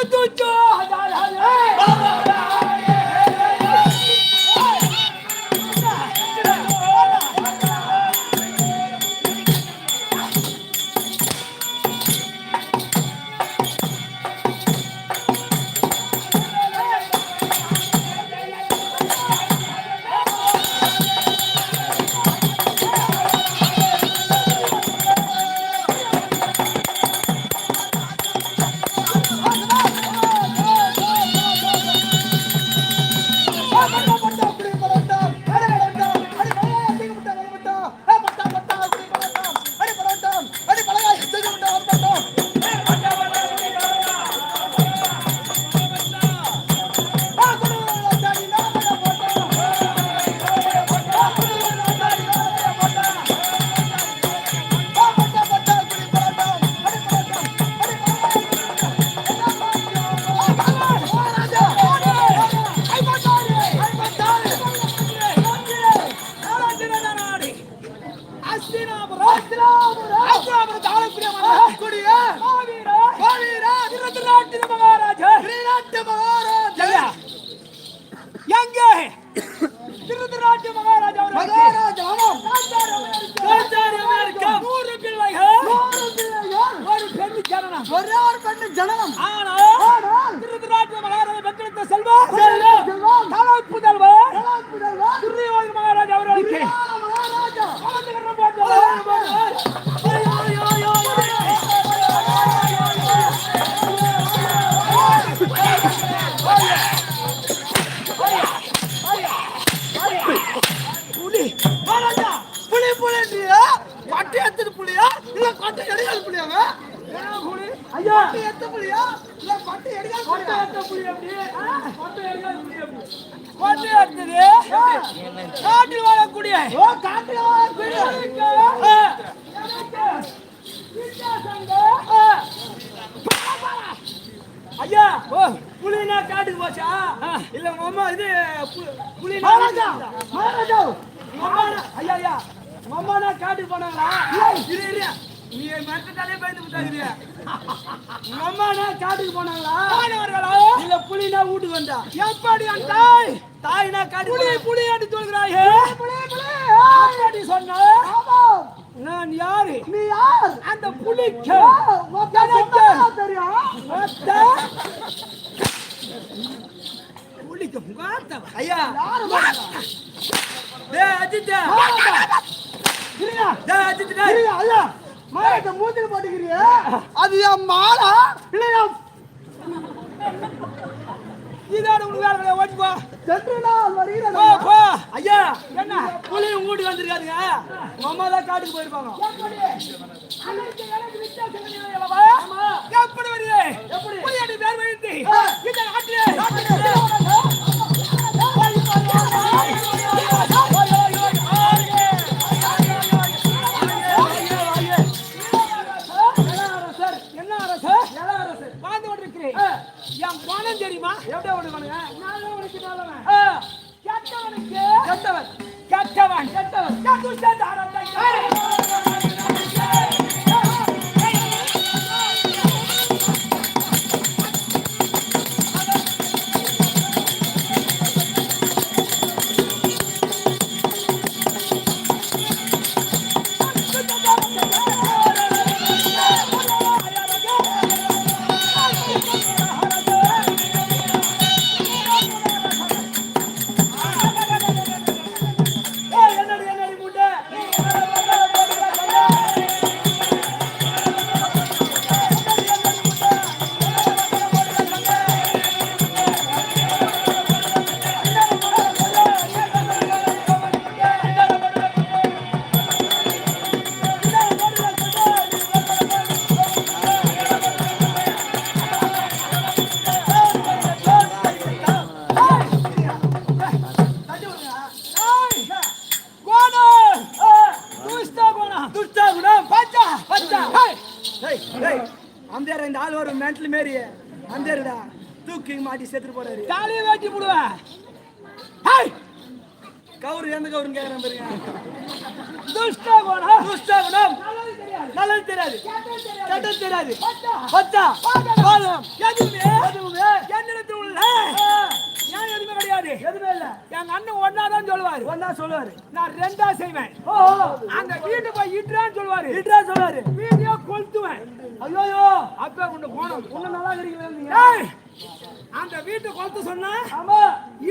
சொன்னேன்? எனக்கு வாங்க சொன்னேன். தெரியும். எவ்வளவு? தெரியும். புரியும். அதை தூச்சு. எங்கே திருத்தராஜ மகாராஜா நூறு பிள்ளைகள் ஒரு பெண் ஜனனம் ஒரே ஒரு பெண்ணு ஜனனம் ஆனால் புலியா இல்ல பட்டி கோட்டை காட்டில் வாழக்கூடிய. ஓ காட்டுல புலியா ஐயா ஓ. புலினா காட்டுக்கு போச்சா? இல்ல அம்மா இது பு- புலினா மகாராஜா மகாராஜா. ஐயா ஐயா அம்மா காட்டுக்கு போனாங்களா? இரு இரு. நீ மறந்துட்டாலே பயந்து விட்டாங்க அம்மா காட்டுக்கு போனாங்களா? இல்ல புலினா வீட்டுக்கு வந்தா? எப்படி அந்த தாய்? தாய்னா காட்டு புலி புலி என்று சொல்கிறாயே புலி புலி அப்படி சொன்ன ஆமா. நான் யாரு? நீ யார்? அந்த புலிக்கு. புலிக்கு புகாத்தவ. ஐயா யாரு டே அஜித் இல்லையா டே அஜித் டேய் ஐயா மாலை மூஞ்சில போட்டுக்கிறியா? அது என் மாலா இல்லையா இதோட உனக்கு வேலை கிடையாது ஓடி போ. சென்று நாள் வருகிறேன் போ ஐயா என்ன? புலி உங்க வீட்டுக்கு வந்திருக்காதுங்க உங்க அம்மா தான் காட்டுக்கு போயிருப்பாங்க. எப்படி? வருது? எப்படி? புலி அடி பேர் வைத்து இந்த நாட்டிலே. எப்படி கெட்டவனுக்கு கெட்டவன். கெட்டவன். கெட்டவன். மாரி அந்த தூக்கி மாட்டி செத்துட்டு போறாரு. தாலியை வேட்டி போடுவேன் ஹேய்! கவுரு எந்த கவுருன்னு கேக்குறேன் பாருங்க. துஷ்ட குணம். துஷ்ட குணம். நல்லது தெரியாது. கெட்டது தெரியாது. பச்சா பாதம் எதுவுமே. எதுவுமே. எதுவுமே இல்ல. எங்க அண்ணன் ஒன்னா தான் சொல்லுவாரு. ஒன்னா சொல்லுவாரு. நான் ரெண்டா செய்வேன். அந்த வீட்டு போய் இட்ரான்னு சொல்லுவாரு. இட்ரா சொல்லுவாரு. வீடியோ கொளுத்துவேன். ஐயோ அப்ப உன்னை போனோம். உன்ன நல்லா இருக்கிறீங்க அந்த வீட்டை கொளுத்து சொன்னா ஆமா.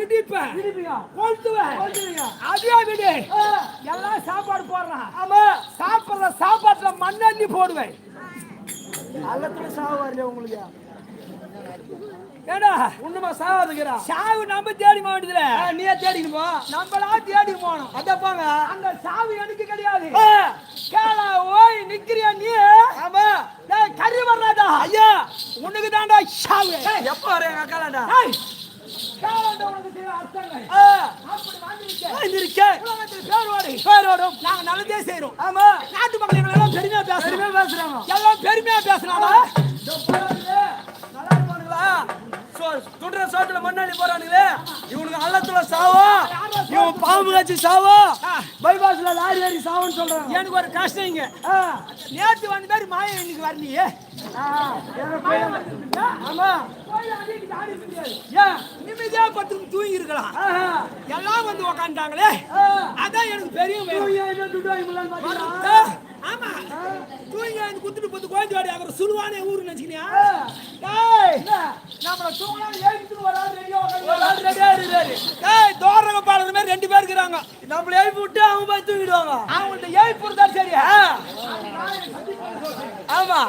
இடிப்பேன். இடிப்பியா? கொளுத்துவீங்க அதே வீடு. எல்லாம் சாப்பாடு போடுறான் ஆமா. சாப்பிடுற சாப்பாட்டுல மண்ணள்ளி போடுவேன். அல்லத்துல சாவு உங்களுக்கு? ஏடா உண்மைமா சாவாதுக்கிறா சாவு நம்ம தேடி மாட்டதுல நீயே தேடிட்டு போ நம்மளா தேடி போனோம் அதப்பாங்க அந்த சாவு எனக்கு கிடையாது. கேளா ஓய் நிக்கிறியா நீ? ஆமா. டேய் கறி வர்றாதா ஐயா. உனக்கு தான்டா சாவு. எப்ப வர எங்க அக்காலாண்டா? கேளாண்டா உனக்கு தெரியும் அர்த்தங்கள். அப்படி வாங்கிருக்கே உலகத்தில் பேரோடு. பேரோடும். நாங்க நல்லதே செய்றோம். ஆமா. நாட்டு மக்கள் எல்லாம் பெருமையா பேசுறோம். பெருமையா பேசுறாங்க. எல்லாம் பெருமையா பேசுறாங்க. துடுற சோத்துல மண்ணாடி போறானுங்களே. இவனுக்கு அல்லத்துல சாவம் இவன் பாம்பு காய்ச்சி சாவம் பைபாஸ்ல லாரி ஏறி சாவன்னு சொல்றாங்க. எனக்கு ஒரு கஷ்டம் இங்க. நேற்று வந்த மாதிரி மாய இன்னைக்கு வரலையே. ஆமா. நிம்மதியா பத்து தூங்கி இருக்கலாம் எல்லாம் வந்து உக்காந்துட்டாங்களே. அதான் எனக்கு பெரிய. ஆமா. தூங்கி வந்து குத்துட்டு போது கோயந்தவாடி அப்புறம் சுழுவானே ஊரு நினைச்சுக்கினியா? டேய் நம்மள தூங்கலாம் ஏறிட்டு வராது ரெடியா வராது ரெடியா இருக்காரு டேய் தோரங்க பாடுற மாதிரி ரெண்டு பேர் இருக்காங்க நம்மள ஏறி விட்டு அவங்க போய் தூங்கிடுவாங்க. அவங்கள்ட்ட ஏறி போறதா சரி ஆமா.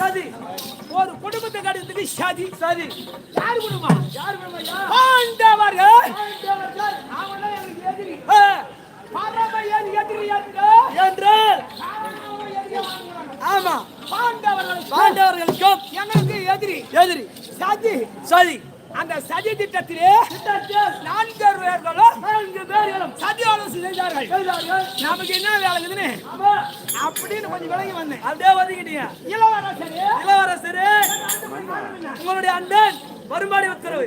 ஒரு குடும்பத்தை கடிதத்துக்கு சதி சதி யார் குடும்பம்? யார் குடும்பம்? பாண்டவர்கள் அவங்களாம் எனக்கு எதிரி. பரம எதிரி என்றால் ஆமா. பாண்டவர்கள் பாண்டவர்களுக்கும் எங்களுக்கு எதிரி. எதிரி. சதி சதி அந்த சதி திட்டத்திலே நான்கு பேர்களும் நான்கு பேர்களும் சதி ஆலோசனை செய்தார்கள். நமக்கு என்ன வேலை அப்படின்னு கொஞ்சம் விலகி வந்தேன். அப்படியே ஒதுக்கிட்டீங்க இளவரசரே. இளவரசரே. உங்களுடைய அண்ணன் வருமாடி உத்தரவு.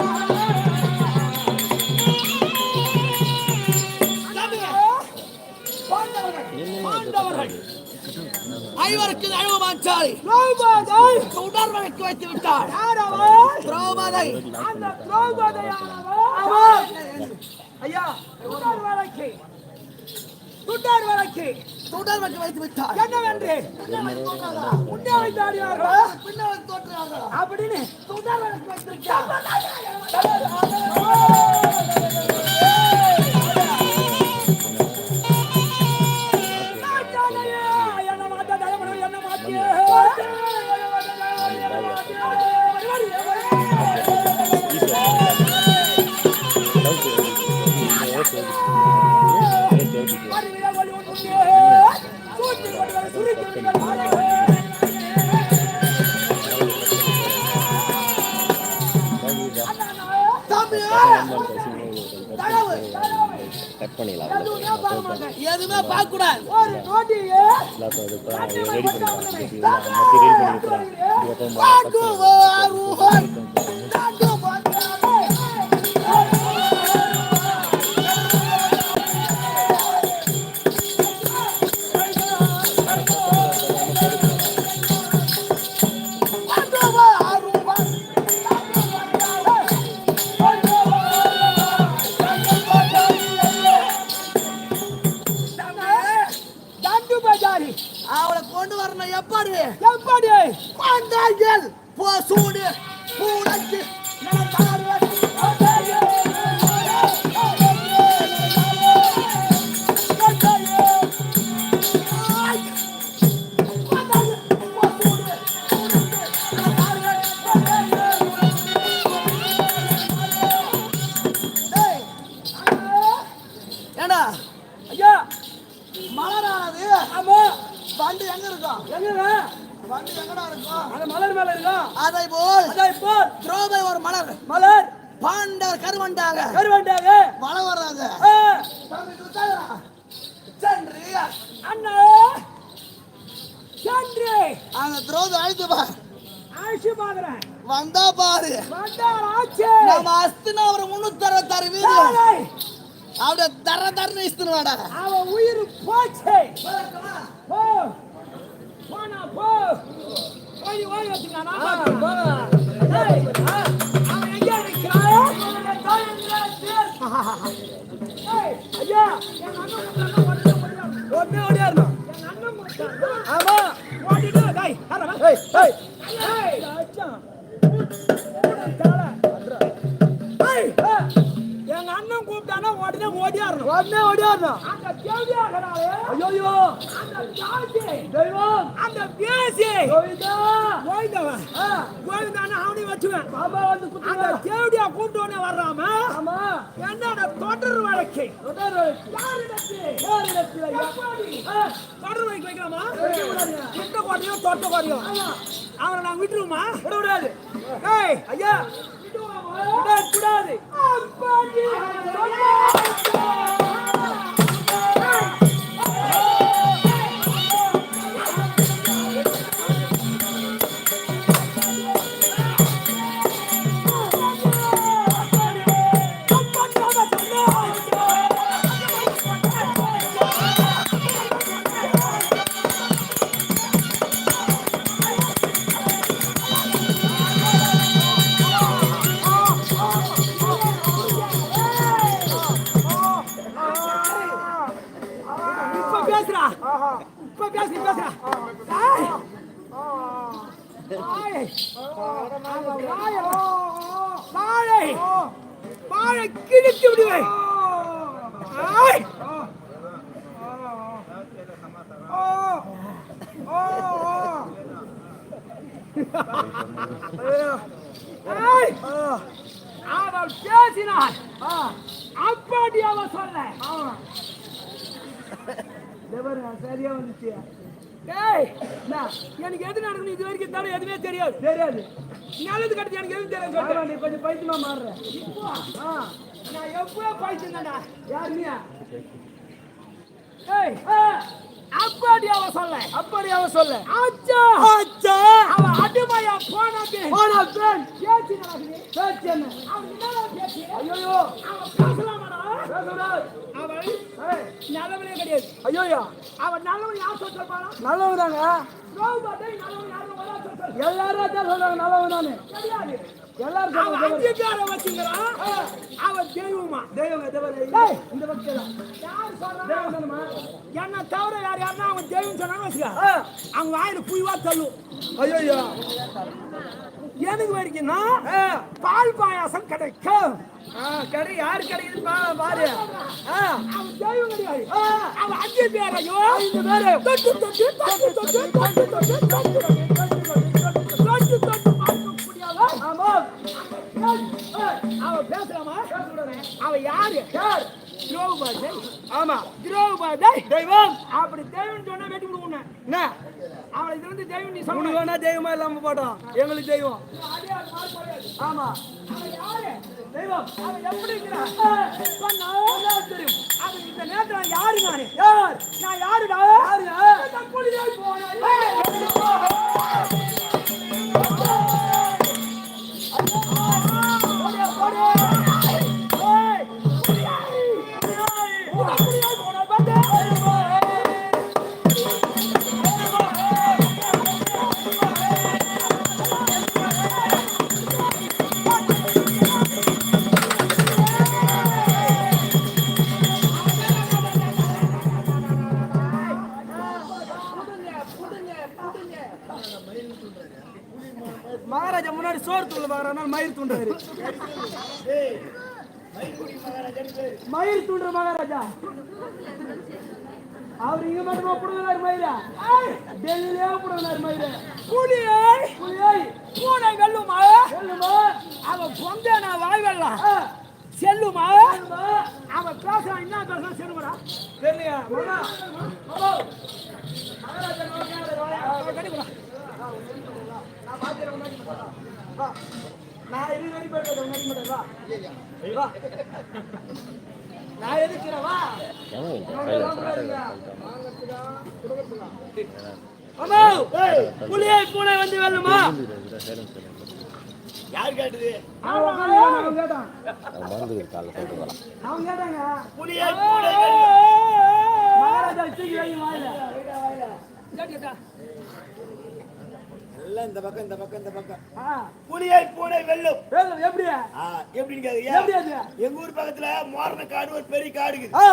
ஐவருக்கு அழுவ மாச்சாரி திரௌபதி. உடல் வழக்கு வைத்து அவள் திரௌபதி. ஐயா சுடர் வழக்கு சுடர் வழக்கு உடல் வழக்கு வைத்து விட்டாள் என்னவென்று? முன்னே வைத்தாடினார்கள் பின்னால் தோற்றுகிறார்கள் அப்படின்னு சுடர் வழக்கு வைத்திருக்கிறார். வண்டு எங்க இருக்கும் எங்க வண்டு எங்கடா இருக்கும் அந்த மலர் மேல இருக்கா? அதை போல் அதான் இப்போ திரௌபதி ஒரு மலர். மலர். பாண்டவர் கருவண்டாங்க கருவாண்டாங்க மழை வர்றாங்க அண்ணா. சென்று. அந்த திரௌபதி அழைத்து பார். ஆட்சி பாக்குறேன் வந்தா பாரு. நம்ம அஸ்தினா ஒரு முன்னூத்தி அறுபத்தாறு வீடு ஏழை, அப்படியே தர தரன்னு இஸ்தினு வாடா. அவன் உயிர் போச்சு. போ போனா போ ஓடி ஓடி வச்சுக்கானா ஏய், ஆ, அவன் எங்க இருக்கிறான்? ஏய், ஐயா, என் அண்ணன் கூப்பிட்டானா உடனே ஓடியாரணும். உடனே ஓடியாரணும். என் அண்ணன் கூப்பிட்டானா? ஆமா ஓடியாரணும் உடனே ஓடியாரணும் அந்த தேவியாகிறாளே ஐயோ. அந்த தாசி தெய்வம். அந்த பேசி கோவிந்தா. கோவிந்தவன் கோவிந்தான அவனையும் வச்சுவேன். பாபா வந்து அந்த தேவடியா கூப்பிட்டு உடனே வர்றாம ஆமா. என்னோட தொடர் வழக்கு. தொடர் வழக்கு. யாரிடத்தில்? யாரிடத்தில் தொடர் வழக்கு வைக்கலாமா? இந்த கோட்டையும் தொட்ட கோட்டையும் அவனை நாங்க விட்டுருவோமா? விட விடாது ஏய் ஐயா. கூடாது சரியா வந்துச்சு. டேய் எனக்கு எது நடக்கணும் இது வரைக்கும் தவிர எதுவுமே தெரியாது. தெரியாது. நல்லது கட்டி எனக்கு எதுவும் தெரியாது நீ கொஞ்சம் பைத்தியமா மாறுற. இப்போ ஆ, நான் எப்போ பைத்தியம் தான்டா யார் நீ? ஏய் ஆ, அப்படி அவ சொல்ல. அப்படி அவ சொல்ல. ஆச்சா! ஆச்சா! அவ அடிமையா போனது போனது பேச்சு நடக்குது. பேச்சு என்ன? அவன் என்ன பேச்சு. ஐயோ அவன்? அவன் நல்லவனே கிடையாது. ஐயோயா அவன் நல்லவன் யார் சொல்றான் நல்லவன் தாங்க எல்லாரும் சொல்றாங்க நல்லவன் தானே? என்ன தவிர வேற யாருன்னா அவன் தெய்வம் சொன்னான்னு வச்சுக்க அவங்க வாயில புய்வா தள்ளும் ஐயோயா எனக்கு வரைக்கும்னா பால் பாயாசம் கிடைக்கும் கடை யாரு கிடைக்குது பாரு அவன் தெய்வம் கிடையாது அவன் அஞ்சு பேரையும் ஐந்து பேரு தொட்டு தொட்டு தொட்டு தொட்டு தொட்டு தொட்டு தொட்டு தொட்டு தொட்டு அவ பேசுறாமா அவன் யாரு யார் திரௌபதி ஆமா திரௌபதி தெய்வம் அப்படி தெய்வம் சொன்னா வெட்டி விடுவோம் என்ன அவன் இது வந்து தெய்வம் நீ உனக்கு வேணா தெய்வமா இல்லாம போட்டோம் எங்களுக்கு தெய்வம். ஆமா. யாரு தெய்வம் அவன் எப்படி இருக்கிறான் தெரியும் அவன் இந்த நேரத்துல யாரு நானு யார் நான் யாருடா? ராஜா அவர் இங்க மட்டுமா புடுங்கினார் மயில? டெல்லியிலே புடுங்கினார் மயில. புலியாய் புலியாய் பூனை வெல்லுமா? வெல்லுமா? அவன் பொந்த நான் வாய் வெல்லாம் செல்லுமா? அவன் பேசுறான் என்ன பேசுறான் செல்லுமடா? தெரியலையா? நான் இது ரெடி பண்ணுறேன் ரெடி பண்ணுறேன் நான் எதுக்கிறவா அம்மா புலியை பூனை வந்து வெல்லுமா? யார் கேட்டது? புலியை பூனை மகாராஜா எல்லாம் இந்த பக்கம் இந்த பக்கம் இந்த பக்கம். புலியை பூனை வெல்லும். எப்படின்னு? எப்படி? அது எங்க ஊர் பக்கத்துல மோரண காடு ஒரு பெரிய காடு இருக்குது.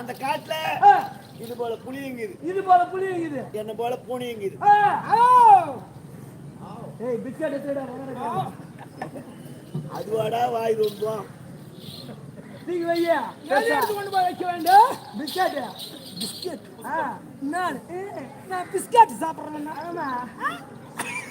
அந்த காட்டுல இது போல புளியுங்குது இது போல புலி இருக்குது என்ன போல பூனையுங்குது ஆ ஆ. ஏய் பிஸ்கட் எடுத்துடா அதுவாடா வாய் ரொம்பம் தூக்கி வையா? எதை எடுத்து கொண்டு போய் வைக்க வேண்டும்? பிஸ்கட். பிஸ்கட் நான் நான் பிஸ்கட் சாப்பிட்றேன் ஆமா.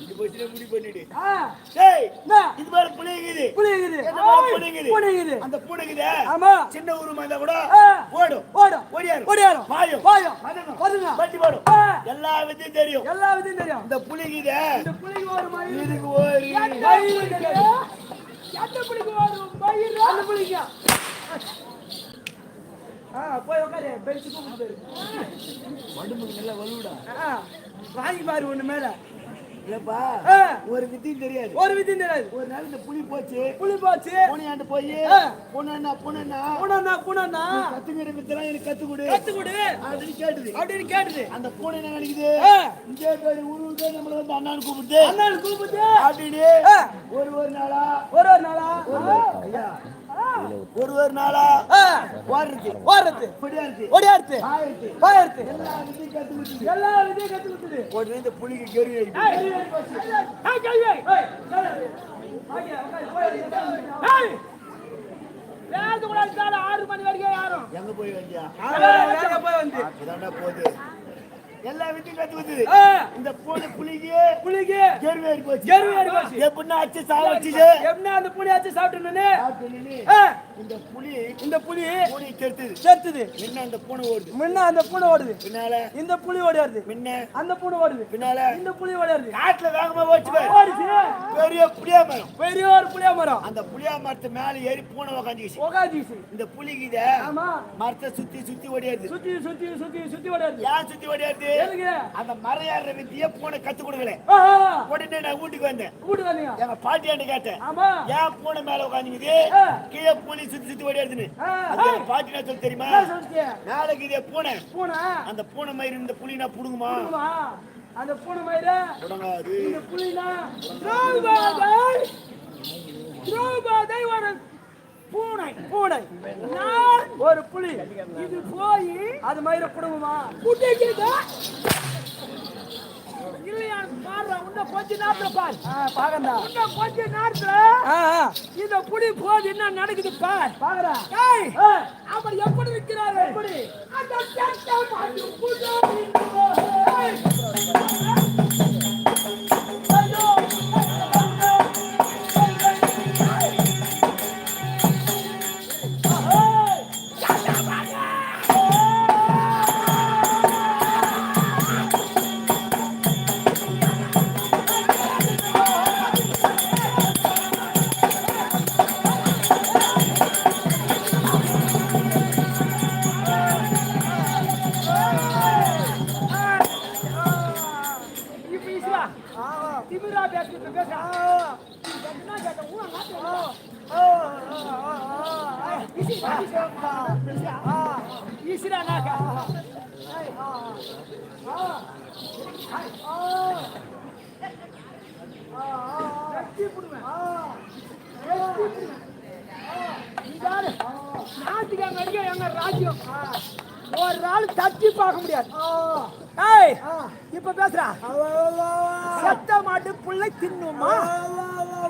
வண்டி பஸ்ல முடி பண்ணிடு. டேய் இது மாதிரி புளிங்குது புளிங்குது புளிங்குது புளிங்குது அந்த புளிங்குது ஆமா. சின்ன ஊரு மாதிரி கூட ஓடும். ஓடும். ஓடியாரு ஓடியாரு பாயும். பாயும். வருங்க வண்டி போடும் எல்லா விதையும் தெரியும். எல்லா விதையும் தெரியும். இந்த புளிங்குது இந்த புளிங்க ஒரு மாதிரி இதுக்கு ஒரு எட்ட புளிங்க ஒரு பயிர் அந்த புளிங்க போய் உட்காரு. பெருசு கூப்பிட்டு வண்டு நல்லா வலுவிடா. பாரு ஒன்று மேலே. ஒரு வித்தையும் தெரியாது. ஒரு விதியும் தெரியாது. ஒரு நாள் இந்த புலி போச்சு. புலி போச்சு. பூனையாண்டு போய். பூனைண்ணா பூனைண்ணா குணம்னா குணம்னா கத்துக்கிற வித்தெல்லாம் எனக்கு கத்து கொடு கத்து கொடு அப்படின்னு கேட்டுது. அப்படின்னு கேட்டுது. அந்த பூனை என்ன நினைக்குது? இங்கே பேரு உருவுதே நம்மள வந்து அண்ணான்னு கூப்பிடுது. அண்ணாள் கூப்பிட்டு அப்படின்னு ஒரு ஒரு நாளா ஒரு ஒரு நாளா. ஐயா ஒரு ஒரு நாளா ஓடுறது. ஓடுறது ஒடியாடுது எல்லா விதியும் கத்து விட்டுது எல்லா விதியும் கத்து விட்டுது ஆறு மணி வரைக்கும் யாரும் எங்க போய் வந்தியா போய் வந்து போகுது. எல்லா வித்தையும் கத்து கொடுத்தது. ஆ, இந்த பூனை புலிக்கு புலிக்கு எருவேறி போச்சு. எருவேறி போச்சு. எப்படின்னா அச்சு சாவடிச்சுச்சு எப்படின்னா அந்த சாப்பிட்டுன்னு அப்படின்னு ஆ, இந்த புலி இந்த புலி பூனை கெடுத்தது செத்துது. என்ன அந்த பூனை ஓடுது. முன்ன அந்த பூனை ஓடுது. பின்னால இந்த புலி ஓடியாருது. முன்ன அந்த பூனை ஓடுது. பின்னால இந்த புலி ஓடியாருது. காட்டுல வேகமா ஓடிச்சு. ஓடிச்சு. பெரிய புளியா மரம். பெரிய ஒரு புளியா மரம். அந்த புளியா மரத்து மேல ஏறி பூனை உக்காந்துச்சு. உகாஞ்சிச்சு இந்த புலிக்கு இத ஆமா. மரத்தை சுத்தி சுத்தி ஓடியாருது. சுத்தி சுத்தி சுத்தி சுத்தி ஓடியாருது. ஏன் சுத்தி ஓடியாருது? எதுக்கு? அந்த ஏறுற வித்திய பூனை கத்து கொடுக்கல. உடனே நான் வீட்டுக்கு வந்தேன். கூட்டு வந்தீங்க? எங்க பாட்டியாண்ட கேட்டேன். ஏன் பூனை மேல உட்காந்துக்குது. கீழே புலி சுத்தி சுத்தி அது எங்க பாட்டி என்ன சொல்லி தெரியுமா? நாளைக்கு இதே பூனை. பூனை? அந்த பூனை மயிர் இந்த புலி நான் புடுங்குமா? அந்த பூனை மயிர புடங்காது இந்த புலினா? திரௌபதை திரௌபதை ஒரு பூனை பூனை. நான் ஒரு புலி. இது போய் அது மயிர புடுங்குமா புடிக்குதா இல்லையா பாரு உன்ன கொஞ்ச நேரத்துல பார். பாக்கண்டா உன்ன கொஞ்ச நேரத்துல இந்த புலி போது என்ன நடக்குது பார். பாக்குறா. ஏய் அவர் எப்படி விக்கிறாரு எப்படி? அந்த கேட்ட மாட்டு புலி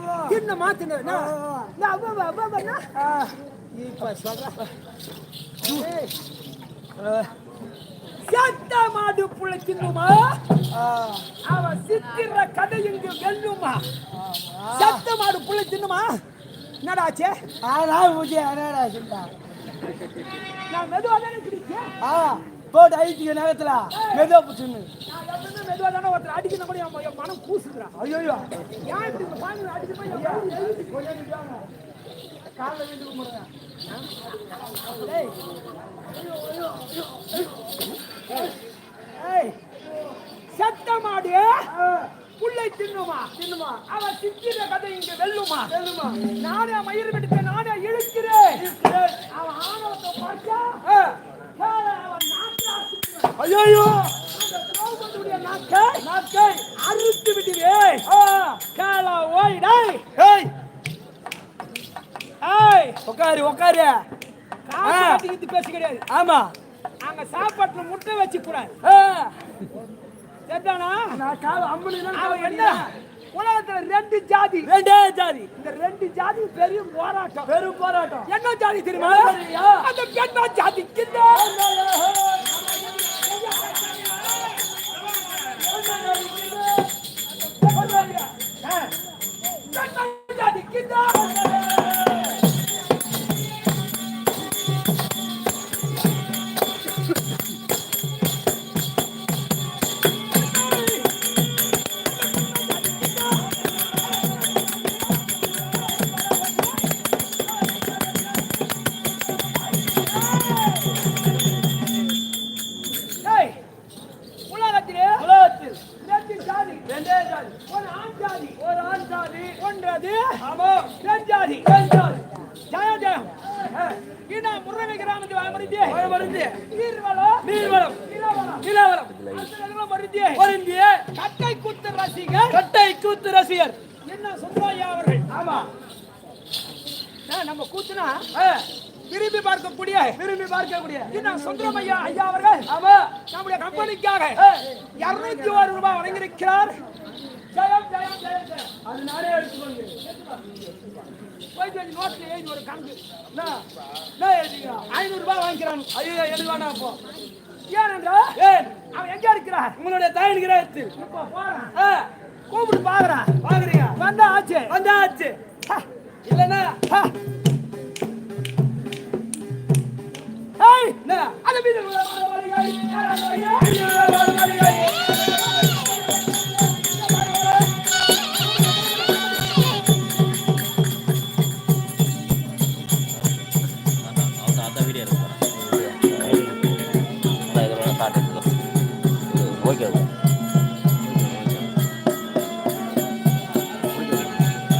அவ, நான். இப்ப அஹ், செத்த மாடு புள்ளை தின்னுமா அவ சித்திர கதை இங்கு வெல்லுமா செத்த மாடு புள்ளை தின்னுமா என்னடா ஆச்சு நான் மெதுவா தானே குடிச்சேன் போட்டு அழிச்சிக்க நேரத்துல. மெதுவா பிடிச்சுன்னு. நான் எப்பவுமே மெதுவா தானே ஒருத்தர் அடிக்கணும் கூட என் மனம் கூசுதுறான் ஐயோ ஏன் இப்படி பாம்பு அடிச்சு போய் காலைல வீட்டு கும்பிடுங்க ஏய். செத்த மாடு புள்ளை தின்னுமா? தின்னுமா. அவ சித்திர கதை இங்க வெல்லுமா? வெல்லுமா. நானே மயிர் வெடித்த நானே இழுக்கிறேன் அவன் ஆணவத்தை பார்த்தா ஏய், அவன் நாக்கை அறுத்துக்குவேன். ஐயோ! அறுத்து விடுவேன் காலா ஓய்டாய் ஏய் ஏய் உட்காரு உட்காரு காசு பேச கிடையாது. ஆமா. அங்க சாப்பாட்டுல முட்டை வச்சு கூடாது சரிதானா? நான் கால அவன் என்ன? உலகத்துல ரெண்டு ஜாதி. ரெண்டே ஜாதி. இந்த ரெண்டு ஜாதி பெரிய போராட்டம். பெரும் போராட்டம். என்ன ஜாதி தெரியுமா? அந்த பெண்ணா ஜாதி கிட்ட ஜாதி வழங்கியிருக்கிறார் ஜெயம் ஜெயம் ஜெயம் ஜெயம். அது நானே எடுத்துக்கோங்க போய் வந்து நோட்ல எழுதி ஒரு கணக்கு. என்ன? எழுதிங்க ஐநூறுரூபா வாங்கிக்கிறாங்க ஐயோ எழுதுவானா வேணாம் அப்போ? ஏனென்றால் ஏன்? அவன் எங்கே இருக்கிறார்? உங்களுடைய தாயின் கிரகத்தில். இப்போ போகிறான் கூப்பிட்டு பார்க்குறான் பார்க்குறீங்க வந்தா ஆச்சு வந்தாச்சு இல்லைன்னா ஹா. ஏய், என்ன? அந்த மீது எடுக்க